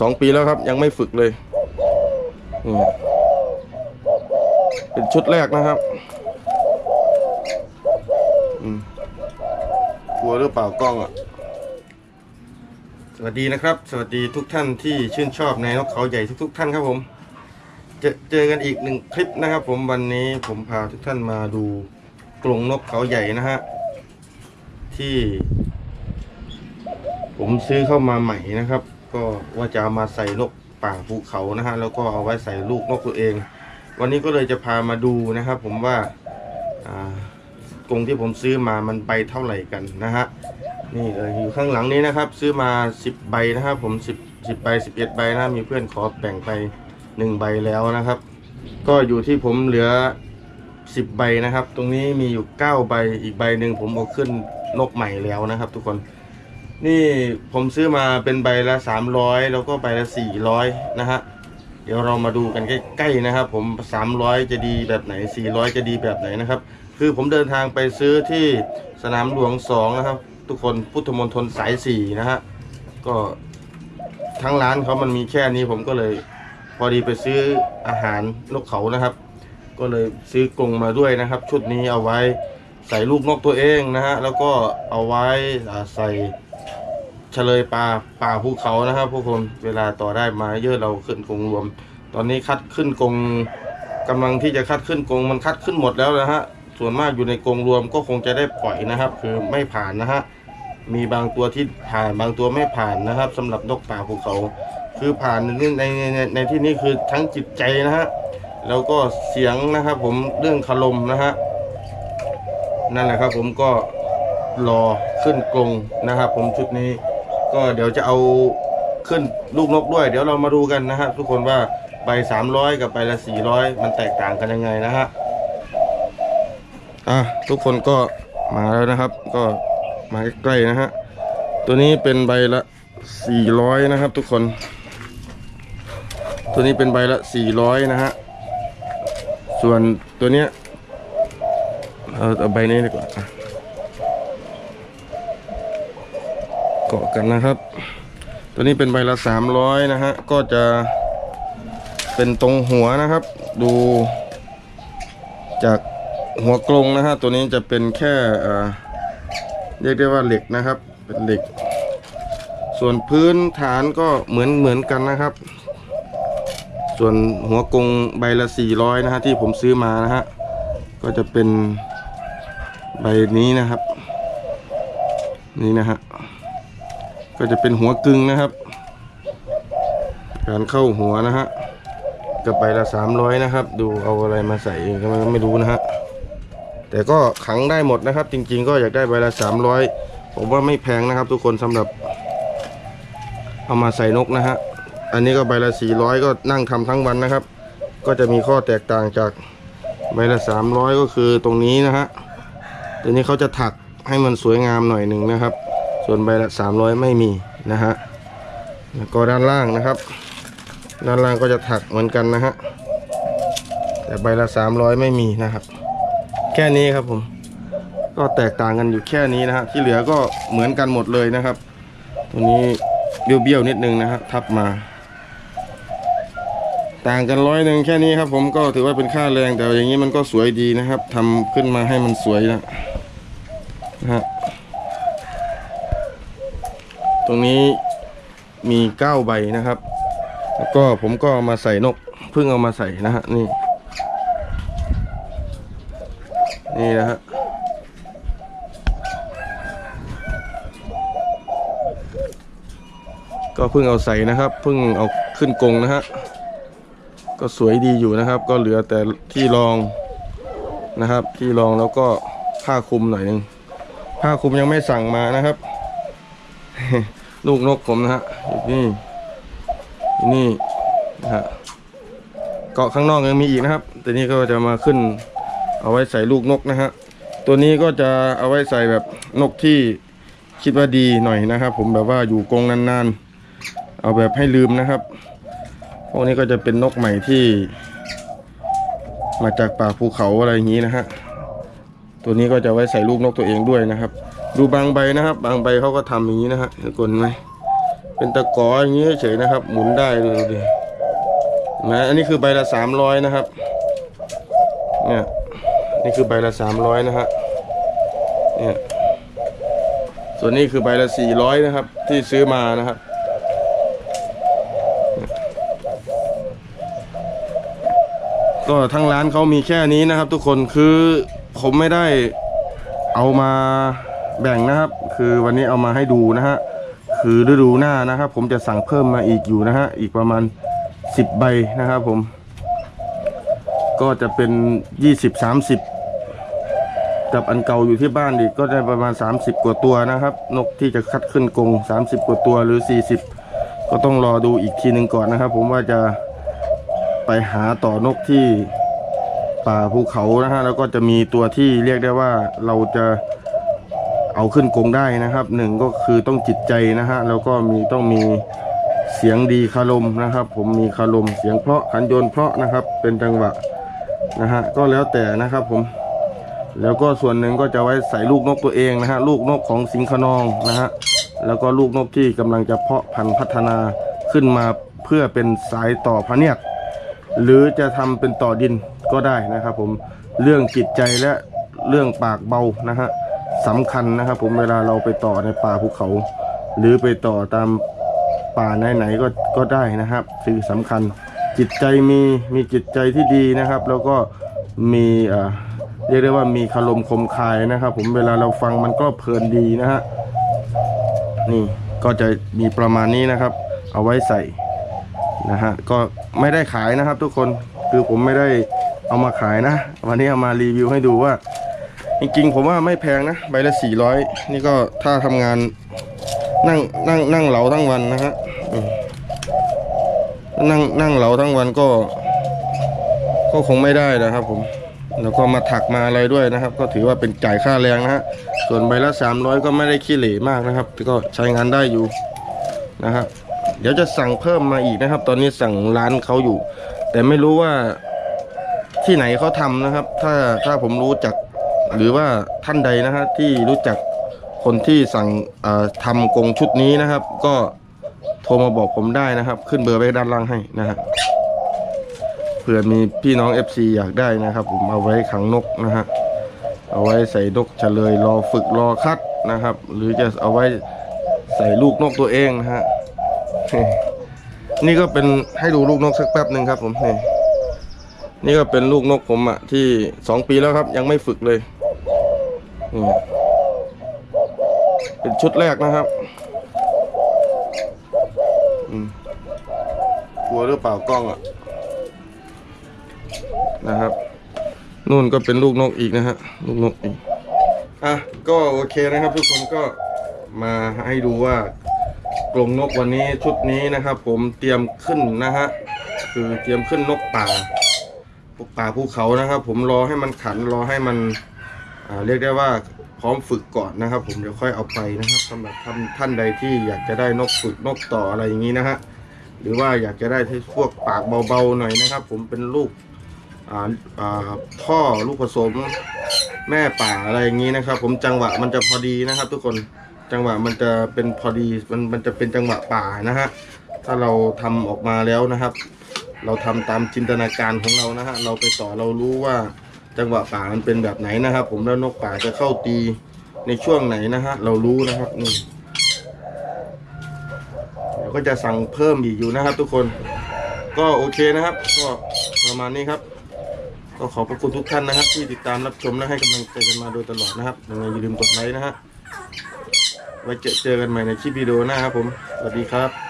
สองปีแล้วครับ ยังไม่ฝึกเลยนี่เป็นชุดแรกนะครับอืมกลัวหรือเปล่ากล้องอะ สวัสดีนะครับ สวัสดีทุกท่านที่ชื่นชอบในนกเขาใหญ่ทุก ๆ ท่านครับผมจอเจอกันอีกหนึ่งคลิปนะครับ ผมวันนี้ผมพาทุกท่านมาดูกรงนกเขาใหญ่นะฮะที่ ผมซื้อเข้ามาใหม่นะครับ ก็ว่าจะเอามาใส่นกป่าภูเขานะฮะแล้วก็เอาไว้ใส่ลูกนกตัวเอง วันนี้ก็เลยจะพามาดูนะครับ ผมว่ากรงที่ผมซื้อมามันใบเท่าไหร่กันนะฮะนี่เลยอยู่ข้างหลังนี้นะครับ ซื้อมา 10 ใบนะครับผม 10 10ใบ11 ใบนะมีเพื่อนขอแบ่งไป 1 ใบแล้วนะครับ ก็อยู่ที่ผมเหลือ 10 ใบนะครับ ตรงนี้มีอยู่ 9 ใบอีกใบหนึ่งผมเอาขึ้นนกใหม่แล้วนะครับ ทุกคน นี่ผมซื้อมาเป็นใบละ 300 แล้วก็ใบละ 400 นะฮะ เดี๋ยวเรามาดูกันใกล้ๆนะครับ ผม 300 จะดีแบบไหน 400 จะดีแบบไหนนะครับ คือผมเดินทางไปซื้อที่สนามหลวง 2 นะครับ ทุกคนพุทธมณฑลสาย 4 นะฮะ ก็ทั้งร้านเขามันมีแค่นี้ผมก็เลย พอดีไปซื้ออาหารนกเขานะครับ ก็เลยซื้อกรงมาด้วยนะครับ ชุดนี้เอาไว้ ใส่ลูกนกตัวเองนะฮะแล้วก็เอาไว้ใส่เฉลยปลาป่าภูเขานะครับพวกคนเวลาต่อได้มาเยอะเราขึ้นกรงรวม ตอนนี้คัดขึ้นกรงกำลังที่จะคัดขึ้นกรงมันคัดขึ้นหมดแล้วนะฮะส่วนมากอยู่ในกรงรวมก็คงจะได้ปล่อยนะครับ คือไม่ผ่านนะฮะมีบางตัวที่ผ่านบางตัวไม่ผ่านนะครับสำหรับนกป่าภูเขา คือผ่านในในในในในที่นี้คือทั้งจิตใจนะฮะแล้วก็เสียงนะครับผมเรื่องคารมนะฮะ นั่นแหละครับ ผมก็รอขึ้นกรงนะครับ ผมชุดนี้ก็เดี๋ยวจะเอาขึ้นลูกนกด้วย เดี๋ยวเรามาดูกันนะฮะทุกคนว่าใบสามร้อยกับใบละสี่ร้อยมันแตกต่างกันยังไงนะฮะอะทุกคนก็มาแล้วนะครับ ก็มาใกล้ๆนะฮะตัวนี้เป็นใบละสี่ร้อยนะครับ ทุกคน ตัวนี้เป็นใบละสี่ร้อยนะฮะส่วนตัวเนี้ย เอาเอาใบนี้ดีกว่าเกาะกันนะครับ ตัวนี้เป็นใบละสามร้อยนะฮะ ก็จะเป็นตรงหัวนะครับ ดูจากหัวกลงนะฮะ ตัวนี้จะเป็นแค่เอ่อเรียกได้ว่าเหล็กนะครับ เป็นเหล็ก ส่วนพื้นฐานก็เหมือนเหมือนกันนะครับ ส่วนหัวกลงใบละสี่ร้อยนะฮะที่ผมซื้อมานะฮะ ก็จะเป็น ใบนี้นะครับ นี่นะฮะก็จะเป็นหัวกึ่งนะครับ การเข้าหัวนะฮะกับใบละสามร้อยนะครับ ดูเอาอะไรมาใส่เองก็ไม่ไม่รู้นะฮะแต่ก็ขังได้หมดนะครับ จริง ๆ ก็อยากได้ใบละสามร้อยผมว่าไม่แพงนะครับ ทุกคนสำหรับ เอามาใส่นกนะฮะอันนี้ก็ใบละสี่ร้อยก็นั่งทำทั้งวันนะครับ ก็จะมีข้อแตกต่างจากใบละสามร้อยก็คือตรงนี้นะฮะ ตัวนี้เขาจะถักให้มันสวยงามหน่อยหนึ่งนะครับ ส่วนใบละ 300 ไม่มีนะฮะแล้วก็ด้านล่างนะครับ ด้านล่างก็จะถักเหมือนกันนะฮะแต่ใบละ 300 ไม่มีนะครับ แค่นี้ครับผม ก็แตกต่างกันอยู่แค่นี้นะฮะที่เหลือก็เหมือนกันหมดเลยนะครับ ตัวนี้เบี้ยวๆนิดนึงนะครับทับมา ต่างกันร้อยหนึ่งแค่นี้ครับ ผมก็ถือว่าเป็นค่าแรงแต่อย่างนี้มันก็สวยดีนะครับทำขึ้นมาให้มันสวยนะนะฮะตรงนี้มีเก้าใบนะครับ แล้วก็ผมก็มาใส่นกเพิ่งเอามาใส่นะฮะนี่ นี่นะฮะก็เพิ่งเอาใส่นะครับเพิ่งเอาขึ้นกรงนะฮะ ก็สวยดีอยู่นะครับ ก็เหลือแต่ที่รองนะครับ ที่รองแล้วก็ผ้าคลุมหน่อยหนึงผ้าคลุมยังไม่สั่งมานะครับ ลูกนกผมนะฮะอยู่นี่นี่นะฮะเกาะข้างนอกยังมีอีกนะครับแต่นี่ก็จะมาขึ้น เอาไว้ใส่ลูกนกนะฮะตัวนี้ก็จะเอาไว้ใส่แบบนกที่คิดว่าดีหน่อยนะครับ ผมแบบว่าอยู่กรงนานๆ เอาแบบให้ลืมนะครับ พวกนี้ก็จะเป็นนกใหม่ที่ มาจากป่าภูเขาอะไรอย่างนี้นะฮะ ตัวนี้ก็จะไว้ใส่ลูกนกตัวเองด้วยนะครับ ดูบางใบนะครับ บางใบเขาก็ทำอย่างนี้นะฮะเห็นกลไหมเป็นตะกออย่างนี้เฉยนะครับ หมุนได้ดูดินะอันนี้คือใบละสามร้อยนะครับ เนี่ยนี่คือใบละสามร้อยนะฮะเนี่ยส่วนนี้คือใบละสี่ร้อยนะครับ ที่ซื้อมานะครับ ก็ทั้งร้านเขามีแค่นี้นะครับ ทุกคนคือผมไม่ได้เอามาแบ่งนะครับ คือวันนี้เอามาให้ดูนะฮะคือฤดูหน้านะครับ ผมจะสั่งเพิ่มมาอีกอยู่นะฮะอีกประมาณ 10 ใบนะครับผม ก็จะเป็น 20 30 กับอันเก่าอยู่ที่บ้านอีกก็ได้ประมาณ 30 กว่าตัวนะครับ นกที่จะคัดขึ้นกรง30 กว่าตัวหรือ 40 ก็ต้องรอดูอีกทีหนึ่งก่อนนะครับ ผมว่าจะ ไปหาต่อนกที่ป่าภูเขานะฮะแล้วก็จะมีตัวที่เรียกได้ว่าเราจะเอาขึ้นกรงได้นะครับหนึ่งก็คือต้องจิตใจนะฮะแล้วก็มีต้องมีเสียงดีคารมนะครับ ผมมีคารมเสียงเพราะขันโยนเพราะนะครับ เป็นจังหวะนะฮะก็แล้วแต่นะครับผมแล้วก็ส่วนหนึ่งก็จะไว้ใส่ลูกนกตัวเองนะฮะลูกนกของสิงขนองนะฮะแล้วก็ลูกนกที่กำลังจะเพาะพันธุ์พัฒนาขึ้นมาเพื่อเป็นสายต่อพระเนียด หรือจะทำเป็นต่อดินก็ได้นะครับ ผมเรื่องจิตใจและเรื่องปากเบานะฮะสำคัญนะครับ ผมเวลาเราไปต่อในป่าภูเขา หรือไปต่อตามป่าไหนๆก็ก็ได้นะครับคือสำคัญจิตใจมีมีจิตใจที่ดีนะครับ แล้วก็มีอ่อเรียกได้ว่ามีคารมคมคายนะครับ ผมเวลาเราฟังมันก็เพลินดีนะฮะนี่ก็จะมีประมาณนี้นะครับ เอาไว้ใส่นะฮะก็ ไม่ได้ขายนะครับ ทุกคนคือผมไม่ได้เอามาขายนะ วันนี้เอามารีวิวให้ดูว่า จริงๆ ผมว่าไม่แพงนะใบละสี่ร้อยนี่ก็ถ้าทำงานนั่งนั่งนั่งเหลาทั้งวันนะฮะนั่งนั่งเหลาทั้งวันก็ ก็คงไม่ได้นะครับ ผม แล้วก็มาถักมาอะไรด้วยนะครับ ก็ถือว่าเป็นจ่ายค่าแรงนะฮะส่วนใบละสามร้อยก็ไม่ได้ขี้เหร่มากนะครับ ก็ใช้งานได้อยู่นะครับ เดี๋ยวจะสั่งเพิ่มมาอีกนะครับ ตอนนี้สั่งร้านเขาอยู่ แต่ไม่รู้ว่าที่ไหนเขาทำนะครับ ถ้าถ้าผมรู้จักหรือว่าท่านใดนะฮะที่รู้จักคนที่สั่งเอ่อทำกงชุดนี้นะครับ ก็โทรมาบอกผมได้นะครับ ขึ้นเบอร์ไว้ด้านล่างให้นะฮะเผื่อมีพี่น้อง FC อยากได้นะครับ ผมเอาไว้ขังนกนะฮะเอาไว้ใส่นกเฉลยรอฝึกรอคัดนะครับ หรือจะเอาไว้ใส่ลูกนกตัวเองนะฮะ นี่ก็เป็นให้ดูลูกนกสักแป๊บหนึ่งครับผมนี่นี่ก็เป็นลูกนกผมอะที่สองปีแล้วครับ ยังไม่ฝึกเลยนี่เป็นชุดแรกนะครับกลัวหรือเปล่ากล้องอะนะครับนู่นก็เป็นลูกนกอีกนะฮะลูกนกอีกอะก็โอเคนะครับทุกคนก็มาให้ดูว่า กรงนกวันนี้ชุดนี้นะครับ ผมเตรียมขึ้นนะฮะคือเตรียมขึ้นนกป่าพวกป่าภูเขานะครับ ผมรอให้มันขันรอให้มันเรียกได้ว่าพร้อมฝึกก่อนนะครับ ผมเดี๋ยวค่อยเอาไปนะครับสำหรับท่านท่านใดที่อยากจะได้นกฝึกนกต่ออะไรอย่างนี้นะฮะหรือว่าอยากจะได้ที่พวกปากเบาๆหน่อยนะครับ ผมเป็นลูกพ่อลูกผสมแม่ป่าอะไรอย่างนี้นะครับ ผมจังหวะมันจะพอดีนะครับ ทุกคน จังหวะมันจะเป็นพอดีมันมันจะเป็นจังหวะป่านะฮะถ้าเราทำออกมาแล้วนะครับ เราทำตามจินตนาการของเรานะฮะเราไปต่อเรารู้ว่าจังหวะป่ามันเป็นแบบไหนนะครับ ผมแล้วนกป่าจะเข้าตีในช่วงไหนนะฮะเรารู้นะครับนี่เดี๋ยวก็จะสั่งเพิ่มอีกอยู่นะครับ ทุกคนก็โอเคนะครับ ก็ประมาณนี้ครับก็ขอบพระคุณทุกท่านนะครับ ที่ติดตามรับชมและให้กำลังใจกันมาโดยตลอดนะครับยังไงอย่าลืมกดไลค์นะฮะ ไว้เจอเจอกันใหม่ในคลิปวิดีโอหน้าครับผม สวัสดีครับ